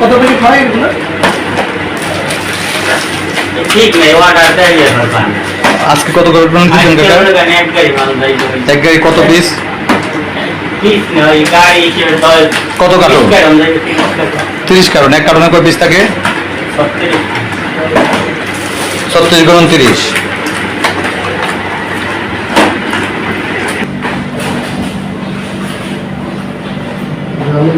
কত হয় এগুলো? ঠিক নেই অর্ডার দেয় আজকে কত করে পেলেন দিচ্ছেন কাকা? এক গাড়ি কত পিস পিস নয় গাড়ি হিসেবে দশ কত কার্টন? তিরিশ কারণ এক কারণে কয় পিস থাকে? ছত্রিশ গুণ তিরিশ। আমি